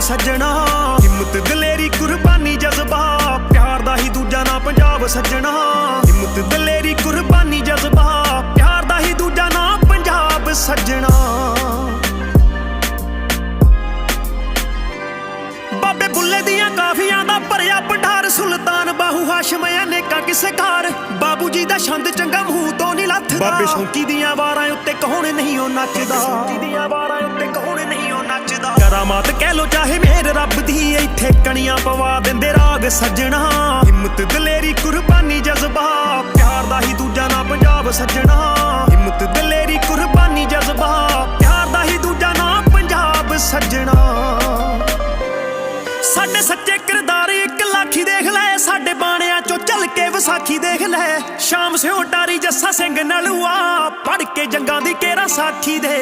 ਸੱਜਣਾ। ਹਿੰਮਤ ਦਲੇਰੀ ਕੁਰਬਾਨੀ ਜਜ਼ਬਾ। ਪਿਆਰ ਦਾ ਹੀ ਦੂਜਾ ਨਾਂ ਪੰਜਾਬ ਸੱਜਣਾ। ਹਿੰਮਤ ਦਲੇਰੀ ਕੁਰਬਾਨੀ ਜਜ਼ਬਾ। ਪਿਆਰ ਦਾ ਹੀ ਦੂਜਾ ਨਾਂ ਪੰਜਾਬ ਸੱਜਣਾ। ਬਾਬੇ ਬੁੱਲੇ ਦੀਆਂ ਕਾਫੀਆਂ ਦਾ ਭਰਿਆ ਭੰਡਾਰ ਸੁਲਤਾਨ ਬਾਹੂ ਹਾਸ਼ਮ ਅਨੇਕਾ ਕਿਸੇ ਘਰ। ਬਾਬੂ ਜੀ ਦਾ ਛੰਦ ਚੰਗਾ ਮੂੰਹ ਤੋਂ ਨਹੀਂ ਲੱਥਦਾ। ਬਾਬੇ ਸ਼ੌਂਕੀ ਦੀਆਂ ਵਾਰਾਂ ਉੱਤੇ ਕੌਣ ਨਹੀਂ ਉਹ ਨੱਚਦਾ। ਸ਼ੌਂਕੀ ਦੀਆਂ ਵਾਰਾਂ ਉੱਤੇ ਕਰਾਮਾਤ ਕਹਿ ਲੋ ਚਾਹੇ ਮੇਰ ਰੱਬ ਦੀ, ਇੱਥੇ ਕਣੀਆਂ ਪਵਾ ਦਿੰਦੇ ਰਾਗ ਸੱਜਣਾ। ਹਿੰਮਤ ਦਲੇਰੀ ਕੁਰਬਾਨੀ ਜਜ਼ਬਾ, ਪਿਆਰ ਦਾ ਹੀ ਦੂਜਾ ਨਾ ਪੰਜਾਬ ਸੱਜਣਾ। ਹਿੰਮਤ ਦਲੇਰੀ ਕੁਰਬਾਨੀ ਜਜ਼ਬਾ, ਪਿਆਰ ਦਾ ਹੀ ਦੂਜਾ ਨਾਂ ਪੰਜਾਬ ਸੱਜਣਾ। ਸਾਡੇ ਸੱਚੇ ਕਿਰਦਾਰ ਇੱਕ ਲਾਖੀ ਦੇਖ ਲੈ, ਸਾਡੇ ਬਾਣਿਆਂ ਚੋਂ ਚੱਲ ਕੇ ਵਿਸਾਖੀ ਦੇਖ ਲੈ। ਸ਼ਾਮ ਸਿਓ ਟਾਰੀ ਜੱਸਾ ਸਿੰਘ ਨਲੂਆ ਪੜ ਕੇ ਜੰਗਾਂ ਦੀ ਕੇਰਾ ਸਾਖੀ ਦੇ।